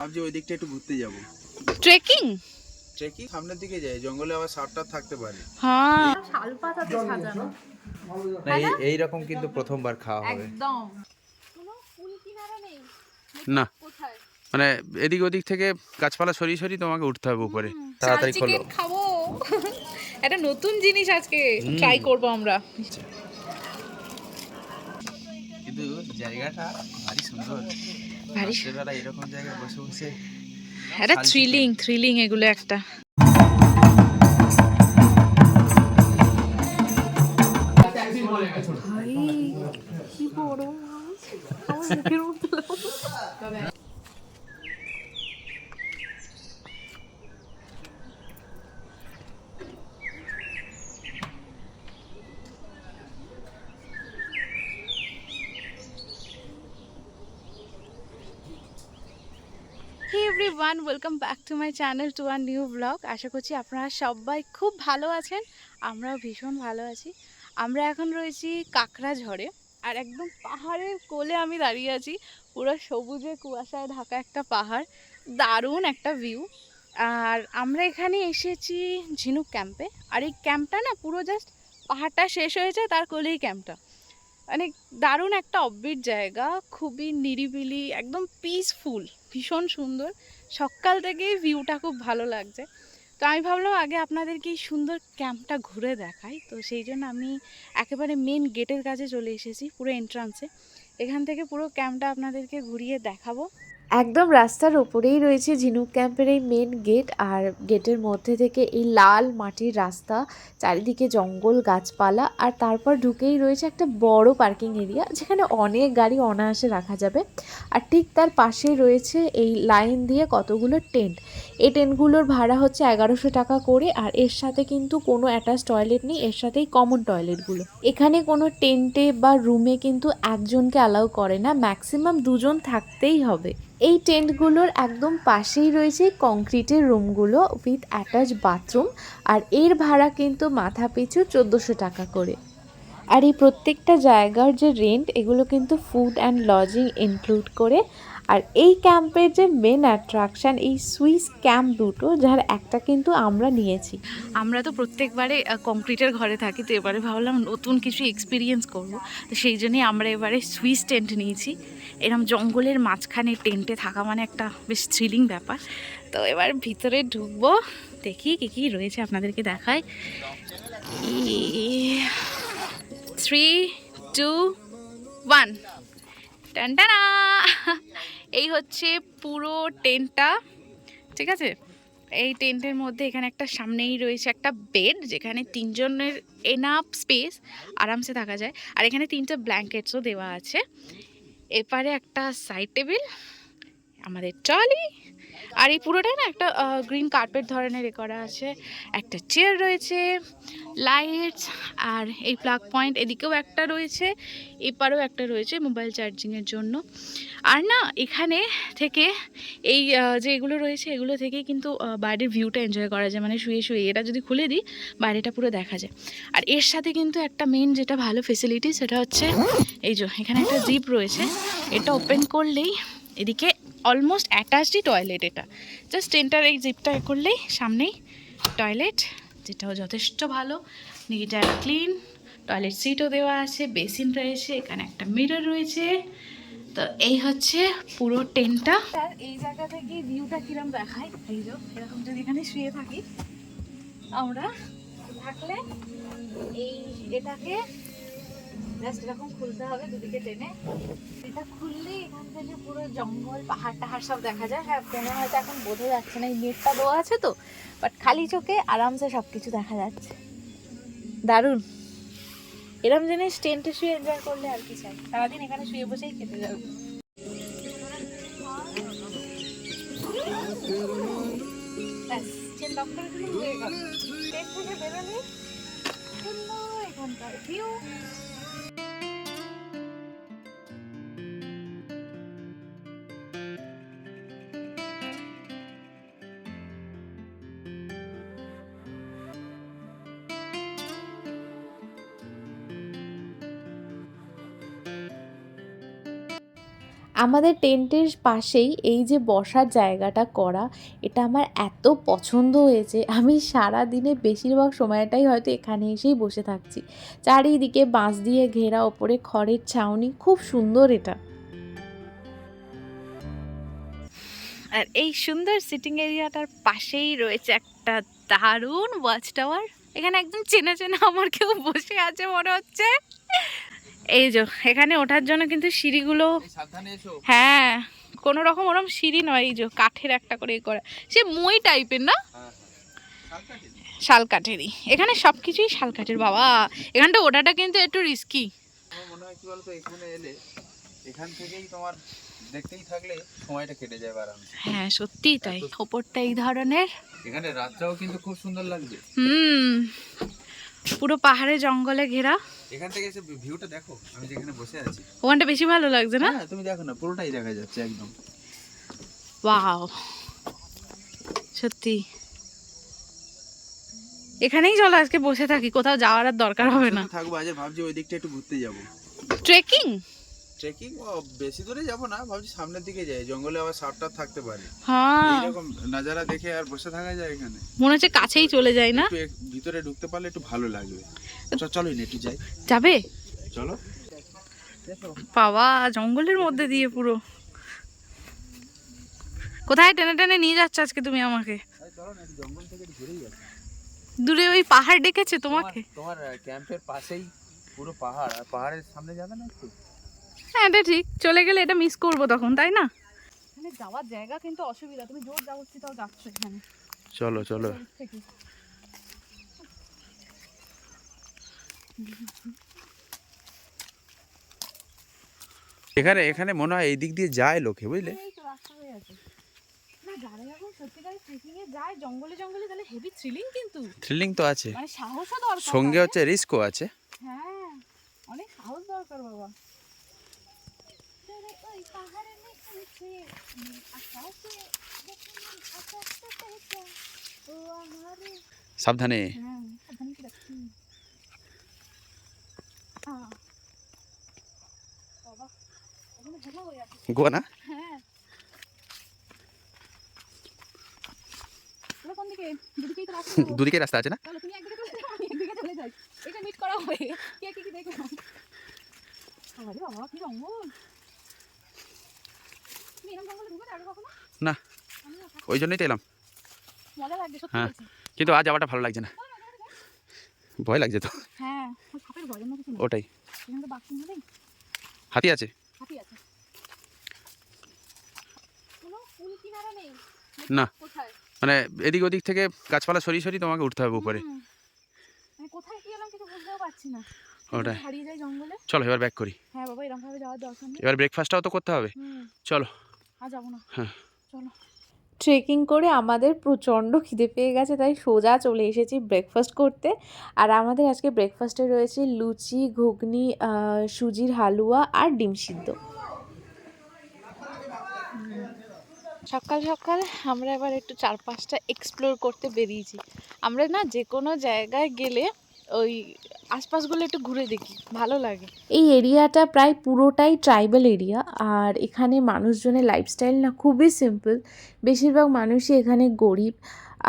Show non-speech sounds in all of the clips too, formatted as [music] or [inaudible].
ভাবছি ওই দিকটা একটু ঘুরতে যাব। ট্রেকিং ট্রেকিং সামনের দিকে যাই জঙ্গলে আবার সাপটা থাকতে পারে। হ্যাঁ। শাল পাতাতে সাজানো এই রকম কিন্তু প্রথমবার খাওয়া হবে। একদম। কোনো ফুল কিনারা নেই না। কোথায় মানে এদিক ওদিক থেকে গাছপালা সরিয়ে সরিয়ে তোমাকে উঠতে হবে উপরে। তাড়াতাড়ি খোলো। খাব। একটা নতুন জিনিস আজকে ট্রাই করব আমরা। কিন্তু জায়গাটা ভারী সুন্দর। রাত্রেবেলা এরকম জায়গায় বসে বসে একটা থ্রিলিং থ্রিলিং এগুলো একটা। Hey everyone welcome back to my channel to our new blog আশা করছি আপনারা সবাই খুব ভালো আছেন। আমরাও ভীষণ ভালো আছি। আমরা এখন রয়েছি কাকড়া ঝড়ে আর একদম পাহাড়ের কোলে আমি দাঁড়িয়ে আছি। পুরো সবুজে কুয়াশায় ঢাকা একটা পাহাড়। দারুণ একটা ভিউ আর আমরা এখানে এসেছি ঝিনুক ক্যাম্পে আর এই ক্যাম্পটা না পুরো জাস্ট পাহাড়টা শেষ হয়েছে, তার কোলেই ক্যাম্পটা মানে দারুণ একটা অব্বিট জায়গা, খুবই নিরিবিলি, একদম পিসফুল ভীষণ সুন্দর। সকাল থেকেই ভিউটা খুব ভালো লাগছে। তো আমি ভাবলাম আগে আপনাদেরকে এই সুন্দর ক্যাম্পটা ঘুরে দেখাই। তো সেই জন্য আমি একেবারে মেন গেটের কাছে চলে এসেছি, পুরো এন্ট্রান্সে এখান থেকে পুরো ক্যাম্পটা আপনাদেরকে ঘুরিয়ে দেখাবো। একদম রাস্তার ওপরেই রয়েছে ঝিনুক ক্যাম্পের এই মেন গেট আর গেটের মধ্যে থেকে এই লাল মাটির রাস্তা, চারিদিকে জঙ্গল, গাছপালা আর তারপর ঢুকেই রয়েছে একটা বড় পার্কিং এরিয়া যেখানে অনেক গাড়ি অনায়াসে রাখা যাবে। আর ঠিক তার পাশেই রয়েছে এই লাইন দিয়ে কতগুলো টেন্ট এই টেন্টগুলোর ভাড়া হচ্ছে এগারোশো টাকা করে আর এর সাথে কিন্তু কোনো অ্যাটাচ টয়লেট নেই, এর সাথেই কমন টয়লেটগুলো এখানে কোনো টেন্টে বা রুমে কিন্তু একজনকে অ্যালাউ করে না ম্যাক্সিমাম দুজন থাকতেই হবে। এই টেন্টগুলোর একদম পাশেই রয়েছে কংক্রিটের রুমগুলো উইথ অ্যাটাচ বাথরুম আর এর ভাড়া কিন্তু মাথা পিছু চোদ্দোশো টাকা করে। আর এই প্রত্যেকটা জায়গার যে রেন্ট এগুলো কিন্তু ফুড অ্যান্ড লজিং ইনক্লুড করে আর এই ক্যাম্পের যে মেন অ্যাট্রাকশান এই সুইস ক্যাম্প দুটো, যার একটা কিন্তু আমরা নিয়েছি। আমরা তো প্রত্যেকবারে কংক্রিটের ঘরে থাকি, তো এবারে ভাবলাম নতুন কিছু এক্সপিরিয়েন্স করব। তো সেই জন্যই আমরা এবারে সুইস টেন্ট নিয়েছি। এরম জঙ্গলের মাঝখানে টেন্টে থাকা মানে একটা বেশ থ্রিলিং ব্যাপার। তো এবার ভিতরে ঢুকবো, দেখি কী কী রয়েছে আপনাদেরকে দেখায় থ্রি টু ওয়ান টানটানা এই হচ্ছে পুরো টেন্টটা, ঠিক আছে? এই টেন্টের মধ্যে এখানে একটা সামনেই রয়েছে একটা বেড, যেখানে তিনজনের এনাফ স্পেস আরামসে থাকা যায়। আর এখানে তিনটে ব্ল্যাঙ্কেটসও দেওয়া আছে। এপারে একটা সাইড টেবিল আমাদের ট্রলি আর এই পুরোটাই না একটা গ্রিন কার্পেট ধরনের এ করা আছে। একটা চেয়ার রয়েছে লাইটস আর এই প্লাগ পয়েন্ট এদিকেও একটা রয়েছে, এপারেও একটা রয়েছে মোবাইল চার্জিংয়ের জন্য। আর না, এখানে থেকে এই যে এগুলো রয়েছে, এগুলো থেকেই কিন্তু বাইরের ভিউটা এনজয় করা যায়। মানে শুয়ে শুয়ে, এটা যদি খুলে দিই, বাইরেটা পুরো দেখা যায়। আর এর সাথে কিন্তু একটা মেন যেটা ভালো ফেসিলিটি সেটা হচ্ছে, এই যে এখানে একটা জিপ রয়েছে, এটা ওপেন করলেই এদিকে অলমোস্ট অ্যাটাচডই টয়লেট এটা। জাস্ট টেন্টার এই জিপটা করলেই সামনেই টয়লেট যেটাও যথেষ্ট ভালো। অ্যান্ড ক্লিন টয়লেট সিটও দেওয়া আছে বেসিন রয়েছে, এখানে একটা মিরর রয়েছে। তো এই হচ্ছে পুরো টেন্টটা এই জায়গা থেকে ভিউটা কিরম দেখায়? এই যে, এরকম যদি এখানে শুয়ে থাকি, আমরা থাকলে এই এটাকে জাস্ট এরকম খুলতে হবে দুদিকে টেনে, এটা খুললে এখান থেকে পুরো জঙ্গল, পাহাড় টাহাড় সব দেখা যায়। হ্যাঁ ফোনে হয়তো এখন বোঝা যাচ্ছে না, এই নেটটা দেওয়া আছে তো বাট খালি চোখে আরামসে সব কিছু দেখা যাচ্ছে। দারুণ। এরম জিনিস টেন্টে শুয়ে এনজয় করলে আর কি চাই। সারাদিন এখানে শুয়ে বসেই কেটে যাবে। ট্রেন লক আমাদের টেন্টের পাশেই এই যে বসার জায়গাটা করা, এটা আমার এত পছন্দ হয়েছে। আমি সারা দিনে বেশিরভাগ সময়টাই হয়তো এখানে এসেই বসে থাকছি। চারিদিকে বাঁশ দিয়ে ঘেরা ওপরে খড়ের ছাউনি, খুব সুন্দর এটা। আর এই সুন্দর সিটিং এরিয়াটার পাশেই রয়েছে একটা দারুণ ওয়াচ টাওয়ার এখানে একদম চেনা চেনা আমার কেউ বসে আছে, মনে হচ্ছে। এই যে এখানে ওঠার জন্য কিন্তু সিঁড়িগুলো হ্যাঁ কোনো রকম ওরকম সিঁড়ি নয় এই যে কাঠের একটা করে এ করা। সে মই টাইপের না? শাল কাঠেরই এখানে সব কিছুই শাল কাঠের বাবা। এখানটা ওঠাটা কিন্তু একটু রিস্কি মনে হয় কি বলতো এখানে এলে এখান থেকেই তোমার দেখতেই থাকলে সময়টা কেটে যাবে আরামসে হ্যাঁ সত্যিই তাই। ওপরটা এই ধরনের। এখানে রাতটাও কিন্তু খুব সুন্দর লাগবে হুম। পুরো পাহাড়ে জঙ্গলে ঘেরা। এখান থেকে এসে ভিউটা দেখো আমি যেখানে বসে আছি। ওখানটা বেশি ভালো লাগছে না? হ্যাঁ তুমি দেখো না পুরোটাই দেখা যাচ্ছে একদম। ওয়াও। সত্যি। এখানেই চলো আজকে বসে থাকি কোথাও যাওয়ার আর দরকার হবে না। থাকব আজ ভাবছি ওই দিকটা একটু ঘুরতে যাব। ট্রেকিং ট্রেকিং বেশি দূরে যাব না ভাবছি সামনের দিকে যাই জঙ্গলে আবার সাপটা থাকতে পারে। হ্যাঁ। এইরকম নাজারা দেখে আর বসে থাকা যায় এখানে। মনে হচ্ছে কাছেই চলে যায় না? ভিতরে ঢুকতে পারলে একটু ভালো লাগবে। চলো একটু যাই। যাবে? চলো। বাবা জঙ্গলের মধ্যে দিয়ে পুরো। কোথায় টেনে টেনে নিয়ে যাচ্ছ আজকে তুমি আমাকে? দূরে ওই পাহাড় ডেকেছে তোমাকে? তোমার ক্যাম্পের পাশেই পুরো পাহাড় আর পাহাড়ের সামনে যাবে না একটু? হ্যাঁ এটা ঠিক। চলে গেলে এটা মিস করব তখন তাই না? এখানে যাওয়ার জায়গা কিন্তু অসুবিধা। তুমি জোর যাবচ্ছি তাও যাচ্ছ এখানে। চলো চলো। এখানে এখানে মনে হয় এই দিক দিয়ে যায় লোকে বুঝলে? এই তো রাস্তা আছে না যারা যখন সত্যিকারে ট্রেকিং এ যায় জঙ্গলে জঙ্গলে তাহলে হেভি থ্রিলিং কিন্তু। থ্রিলিং তো আছে। মানে সঙ্গে হচ্ছে রিস্কও আছে। হ্যাঁ অনেক সাহস দরকার বাবা। ওই পাহাড়ের নিচে আকাশে দেখুন আকাশটা পেয়েছে। ও আমারে। সাবধানে। হ্যাঁ সাবধানে কি রাখছি? ভেলা হয়ে গোয়া না? হ্যাঁ। দুদিকে [laughs] রাস্তা। আছে না? এটা মিট করা হবে। কে কি কি দেখলাম? বাবা বাবা কি জঙ্গল তুমি এরকম জঙ্গলে ঢুকে আগে কখনো না ওই জন্যই তো এলাম। হ্যাঁ। কিন্তু আজ যাওয়াটা ভালো লাগছে না। ভয় লাগছে তো। হ্যাঁ ওটাই। হাতি আছে। না। মানে এদিক ওদিক থেকে গাছপালা সরিয়ে সরিয়ে তোমাকে উঠতে হবে উপরে। মানে ওটাই। চলো এবার ব্যাক করি। হ্যাঁ বাবা এরকম ভাবে যাওয়ার দরকার এবার ব্রেকফাস্টটাও তো করতে হবে। চলো। আর যাব না। হ্যাঁ। চলো। ট্রেকিং করে আমাদের প্রচণ্ড খিদে পেয়ে গেছে তাই সোজা চলে এসেছি ব্রেকফাস্ট করতে। আর আমাদের আজকে ব্রেকফাস্টে রয়েছে লুচি ঘুগনি সুজির হালুয়া আর ডিম সিদ্ধ। সকাল সকাল আমরা এবার একটু চারপাশটা এক্সপ্লোর করতে বেরিয়েছি। আমরা না যে কোনো জায়গায় গেলে ওই আশপাশগুলো একটু ঘুরে দেখি ভালো লাগে। এই এরিয়াটা প্রায় পুরোটাই ট্রাইবাল এরিয়া আর এখানে মানুষজনের লাইফস্টাইল না খুবই সিম্পল। বেশিরভাগ মানুষই এখানে গরিব।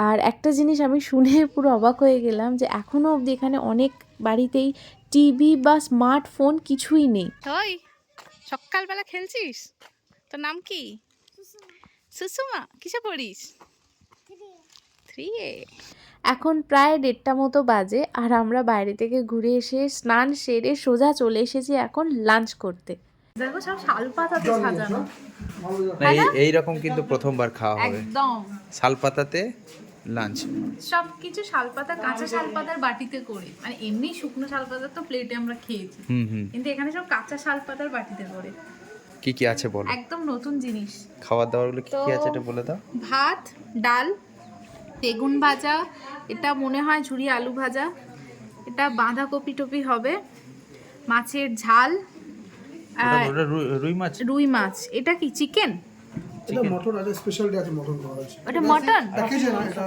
আর একটা জিনিস আমি শুনে পুরো অবাক হয়ে গেলাম যে এখনও অবধি এখানে অনেক বাড়িতেই টিভি বা স্মার্টফোন কিছুই নেই। ওই সকালবেলা খেলছিস? তোর নাম কি? সুসুমা কিসে পড়িস? Three A. এখন প্রায় দেড়টা মতো বাজে আর আমরা বাইরে থেকে ঘুরে এসে স্নান সেরে সোজা চলে এসেছি এখন লাঞ্চ করতে। দেখো সব শাল পাতাতে সাজানো। এই রকম কিন্তু প্রথমবার খাওয়া একদম। শাল পাতাতে লাঞ্চ সব কিছু শালপাতা কাঁচা শালপাতার বাটিতে করে। মানে এমনি শুকনো শালপাতার তো প্লেটে আমরা খেয়েছি। হুম হুম। কিন্তু এখানে সব কাঁচা শালপাতার বাটিতে করে। কি কি আছে বলো? একদম নতুন জিনিস। খাবার দাবারগুলো কি কি আছে এটা বলে দাও। ভাত ডাল বেগুন ভাজা এটা মনে হয় ঝুরি আলু ভাজা এটা বাঁধাকপি টপি হবে মাছের ঝাল রুই- রুই মাছ? রুই মাছ। এটা কি চিকেন? এটা মটন স্পেশাল ডে আছে মটন করা হয়েছে। ওটা মটন? প্যাকেজে না এটা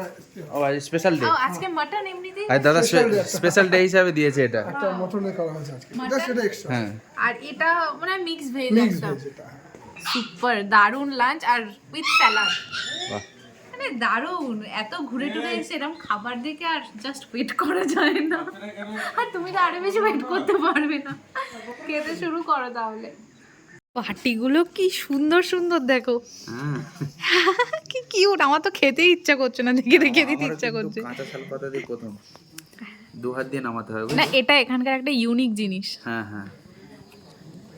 ও আজ স্পেশাল ডে আজকে মটন এমনিতেই? আর দাদা স্পেশাল ডে হিসাবে দিয়েছে এটা। একটা মটনে করা হয়েছে আজকে। জাস্ট এটা এক্সট্রা হ্যাঁ। আর এটা মানে মিক্স ভেজ একটা। সুপার দারুণ লাঞ্চ আর উইথ স্যালাড বাহ। মানে দারুণ এত ঘুরে টুরে এসে এরকম খাবার দেখে আর জাস্ট ওয়েট করা যায় না। আর তুমি তো আরও বেশি ওয়েট করতে পারবে না। খেতে শুরু করো তাহলে। পাটিগুলো কি সুন্দর সুন্দর দেখো। হ্যাঁ। [laughs] কি কিউট আমার তো খেতেই ইচ্ছা করছে না দেখে দেখে দিতে ইচ্ছা করছে। কাঁচা শাল পাতা দিয়ে প্রথম। দু হাত দিয়ে নামাতে হবে না এটা এখানকার একটা ইউনিক জিনিস। হ্যাঁ হ্যাঁ।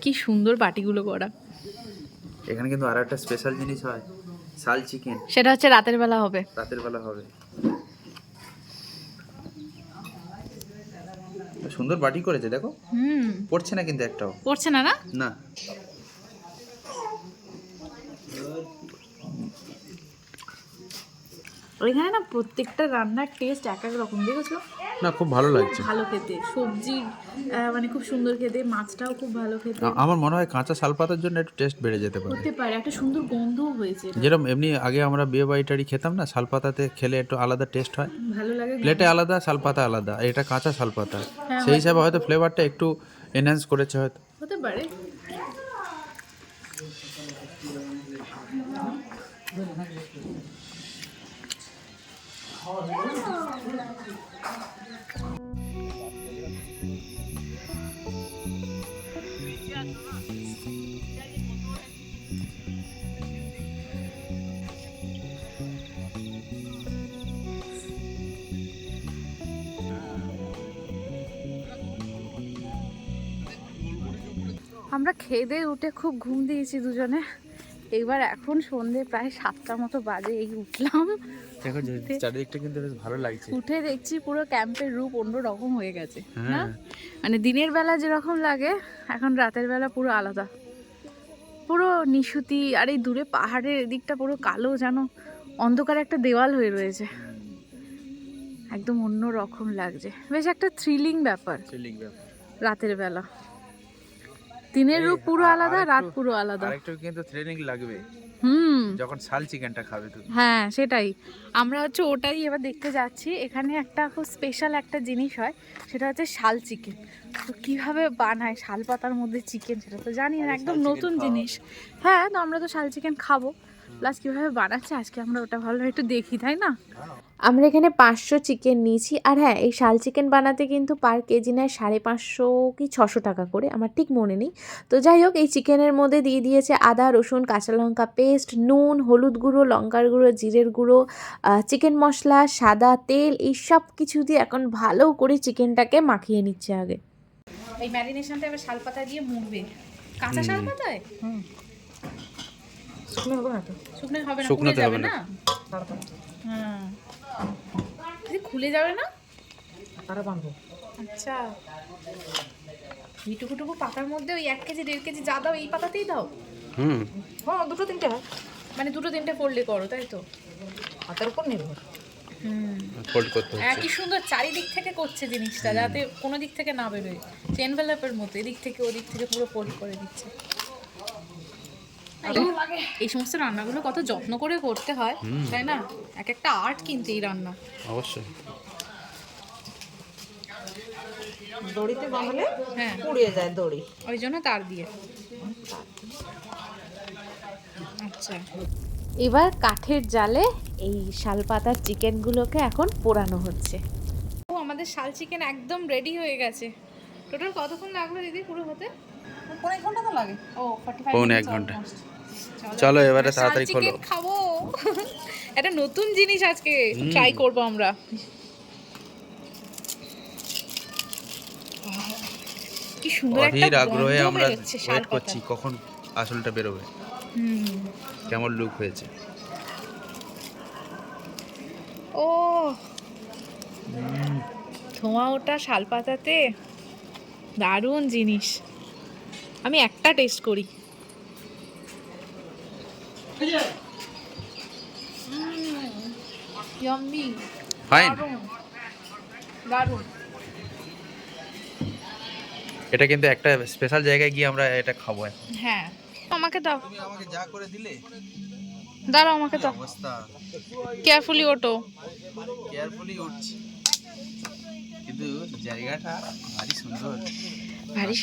কি সুন্দর পাটিগুলো করা। এখানে কিন্তু আর একটা স্পেশাল জিনিস হয়। শাল চিকেন সেটা হচ্ছে রাতের বেলা হবে। রাতের বেলা হবে। সুন্দর বাটি করেছে দেখো। হুম। পড়ছে না কিন্তু একটাও। পড়ছে না না? না। ওইখানে না প্রত্যেকটা রান্নার টেস্ট এক এক রকম দেখেছ? না খুব ভালো লাগছে। ভালো খেতে সবজি মানে খুব সুন্দর খেতে মাছটাও খুব ভালো খেতে। আমার মনে হয় কাঁচা শাল পাতার জন্য একটু টেস্ট বেড়ে যেতে পারে। হতে পারে একটা সুন্দর গন্ধও হয়েছে যেরকম এমনি আগে আমরা বিয়ে বাড়ি টাড়ি খেতাম না শাল পাতাতে খেলে একটু আলাদা টেস্ট হয়। ভালো লাগে প্লেটে আলাদা শাল পাতা আলাদা এটা কাঁচা শাল পাতা সেই হিসাবে হয়তো ফ্লেভারটা একটু এনহ্যান্স করেছে হয়তো। হতে পারে। আমরা খেয়ে দিয়ে উঠে খুব ঘুম দিয়েছি দুজনে। এবার এখন সন্ধে প্রায় সাতটা মতো বাজে এই উঠলাম। দেখো চারিদিকটা কিন্তু বেশ ভালো লাগছে। উঠে দেখছি পুরো ক্যাম্পের রূপ অন্য রকম হয়ে গেছে না? মানে দিনের বেলা যেরকম লাগে এখন রাতের বেলা পুরো আলাদা। পুরো নিশুতি আর এই দূরে পাহাড়ের দিকটা পুরো কালো যেন অন্ধকার একটা দেওয়াল হয়ে রয়েছে। একদম অন্য রকম লাগছে। বেশ একটা থ্রিলিং ব্যাপার। রাতের বেলা। দিনের রূপ পুরো আলাদা রাত পুরো আলাদা। আরেকটু কিন্তু ট্রেনিং লাগবে। হুম। যখন শাল চিকেনটা খাবে তুমি। হ্যাঁ সেটাই। আমরা হচ্ছে ওটাই এবার দেখতে যাচ্ছি। এখানে একটা খুব স্পেশাল একটা জিনিস হয় সেটা হচ্ছে শাল চিকেন। তো কীভাবে বানায় শাল পাতার মধ্যে চিকেন সেটা তো জানি না একদম নতুন জিনিস। হ্যাঁ তো আমরা তো শাল চিকেন খাব। প্লাস কীভাবে বানাচ্ছে আজকে আমরা ওটা ভালো একটু দেখি তাই না? আমরা এখানে পাঁচশো চিকেন নিয়েছি আর হ্যাঁ এই শাল চিকেন বানাতে কিন্তু পার কেজি নেয় সাড়ে পাঁচশো কি ছশো টাকা করে আমার ঠিক মনে নেই। তো যাই হোক এই চিকেনের মধ্যে দিয়ে দিয়েছে আদা রসুন কাঁচা লঙ্কা পেস্ট নুন হলুদ গুঁড়ো লঙ্কার গুঁড়ো জিরের গুঁড়ো চিকেন মশলা সাদা তেল এই সব কিছু দিয়ে এখন ভালো করে চিকেনটাকে মাখিয়ে নিচ্ছে আগে। এই ম্যারিনেশনটা এবার শাল পাতা দিয়ে মুড়বে। কাঁচা শাল পাতায় শুকনো হবে না শুকনো হবে না হবে হ্যাঁ। খুলে যাবে না? আচ্ছা। এইটুকু টুকু পাতার মধ্যে ওই এক কেজি দেড় কেজি যা দাও এই পাতাতেই দাও। হুম। হ্যাঁ দুটো তিনটে হয়। মানে দুটো তিনটে ফোল্ডে করো তাই তো? হাতের উপর নির্ভর। হুম। ফোল্ড করতে হচ্ছে। একই সুন্দর চারিদিক থেকে করছে জিনিসটা যাতে কোনো দিক থেকে না বেরোয়। এনভেলপের মতো এদিক থেকে ওদিক থেকে পুরো ফোল্ড করে দিচ্ছে। এই- সমস্ত রান্নাগুলো কত যত্ন করে করতে হয় তাই না? এক একটা আর্ট কিন্তু এই রান্না। অবশ্যই। দড়িতে বাঁধলে হ্যাঁ। পুড়িয়ে যায় দড়ি। ওই জন্য তার দিয়ে। আচ্ছা। এবার কাঠের জালে এই শাল পাতার চিকেনগুলোকে এখন পোড়ানো হচ্ছে। ও আমাদের শাল চিকেন একদম রেডি হয়ে গেছে। টোটাল কতক্ষণ লাগল দিদি পুরো হতে? পনেরো ঘণ্টা তো লাগে। ও 45 পৌনে এক ঘণ্টা। চলো এবারে তাড়াতাড়ি খোলো। খাব। [laughs] একটা নতুন জিনিস আজকে ট্রাই করব আমরা। কি সুন্দর একটা আগ্রহে আমরা ওয়েট করছি কখন আসলটা বেরোবে। হুম। কেমন লুক হয়েছে? ও ধোঁয়া ওটা শাল পাতাতে দারুণ জিনিস। আমি একটা টেস্ট করি। ইয়াম্মি ফাইন দারুণ দারুণ এটা কিন্তু একটা স্পেশাল জায়গায় গিয়ে আমরা এটা খাব হ্যাঁ। আমাকে দাও। তুমি আমাকে যা করে দিলে? দাঁড়াও আমাকে দাও। অবস্থা। কেয়ারফুলি ওটো কেয়ারফুলি উঠছি। কিন্তু জায়গাটা ভারী সুন্দর। ভারী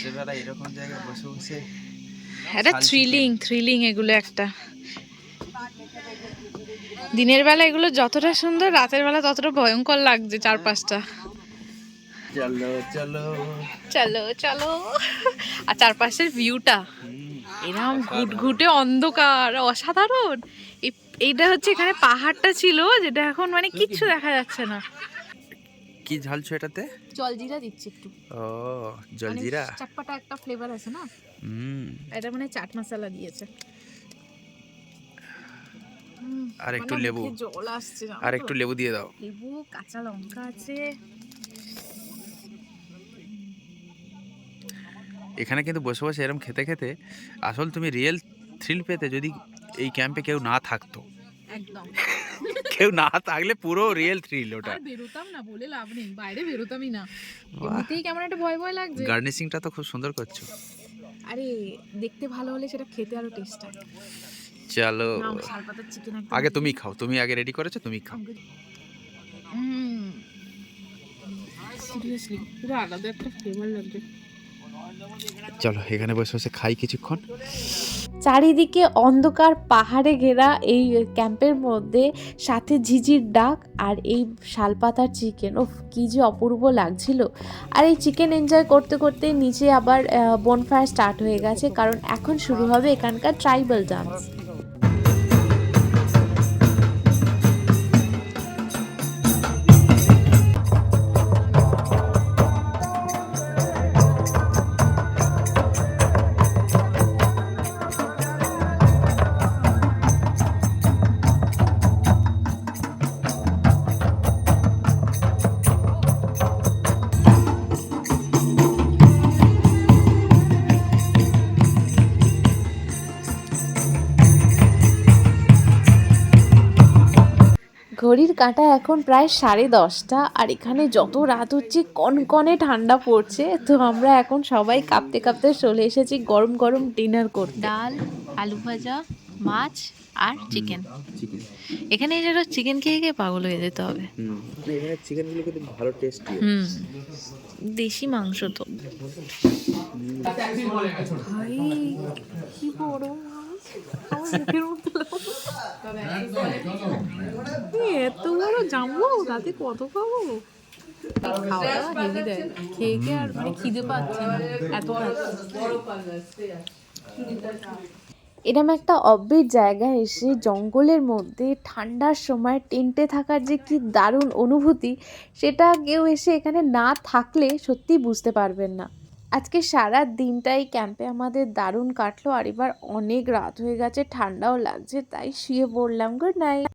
এরকম জায়গায় বসে বসে শাল থ্রিলিং থ্রিলিং এগুলো একটা। দিনের বেলা এগুলো যতটা সুন্দর রাতের বেলা ততটা ভয়ঙ্কর লাগছে চারপাশটা। চলো চলো। চলো চলো। আর চারপাশের ভিউটা এরকম ঘুটঘুটে অন্ধকার অসাধারণ। এই- এইটা হচ্ছে এখানে পাহাড়টা ছিল যেটা এখন মানে কিচ্ছু দেখা যাচ্ছে না। কি ঝালছো এটাতে? জলজিরা দিচ্ছি একটু। ও জলজিরা? মানে চটপাটা একটা ফ্লেভার আছে না? হুম। এটা মানে চাট মশলা দিয়েছে। আর একটু লেবু। জল আসছে আর একটু লেবু দিয়ে দাও। লেবু কাঁচা লঙ্কা আছে। এখানে কিন্তু বসে বসে এরকম খেতে খেতে আসল তুমি রিয়েল থ্রিল পেতে যদি এই ক্যাম্পে কেউ না থাকতো। একদম। কেউ না থাকলে পুরো রিয়েল থ্রিল ওটা। আর বেরোতাম না বলে লাভ নেই বাইরে বেরোতামই না। এমনিতেই কেমন একটা ভয় ভয় লাগছে। গার্নিশিংটা তো খুব সুন্দর করছ। আরে দেখতে ভালো হলে সেটা খেতে আরও টেস্ট হয়। চলো। আগে তুমি খাও তুমি আগে রেডি করেছ তুমি খাও। সিরিয়াসলি পুরো আলাদা একটা ফ্লেভার লাগবে চলো এখানে বসে বসে খাই কিছুক্ষণ। চারিদিকে অন্ধকার পাহাড়ে ঘেরা এই ক্যাম্পের মধ্যে সাথে ঝিঝির ডাক আর এই শালপাতার চিকেন। ও কি যে অপূর্ব লাগছিল। আর এই চিকেন এনজয় করতে করতে নিচে আবার বনফায়ার স্টার্ট হয়ে গেছে, কারণ এখন শুরু হবে এখানকার ট্রাইবাল ডান্স ঘড়ির কাঁটা এখন প্রায় সাড়ে দশটা আর এখানে যত রাত হচ্ছে কনকনে ঠান্ডা পড়ছে তো আমরা এখন সবাই কাঁপতে কাঁপতে চলে এসেছি গরম গরম ডিনার করতে। ডাল আলু ভাজা মাছ আর চিকেন। এখানে এসে চিকেন খেয়ে খেয়ে পাগল হয়ে যেতে হবে। এখানে চিকেনগুলো কিন্তু ভালো টেস্টি হুম দেশি মাংস তো। ভাই কি বড় আমার মুখের। এই এত বড় জামবো রাতে কত খাব? খাওয়া খেয়ে আর মানে খিদে পাচ্ছে না, এত এরম একটা অব্বির জায়গায় এসে জঙ্গলের মধ্যে ঠান্ডার সময় টেন্টে থাকার যে কি দারুণ অনুভূতি, সেটা কেউ এসে এখানে না থাকলে সত্যি বুঝতে পারবেন না। আজকে সারা দিনটাই ক্যাম্পে আমাদের দারুণ কাটলো। আর এবার অনেক রাত হয়ে গেছে, ঠান্ডাও লাগছে, তাই শুয়ে পড়লাম। Good night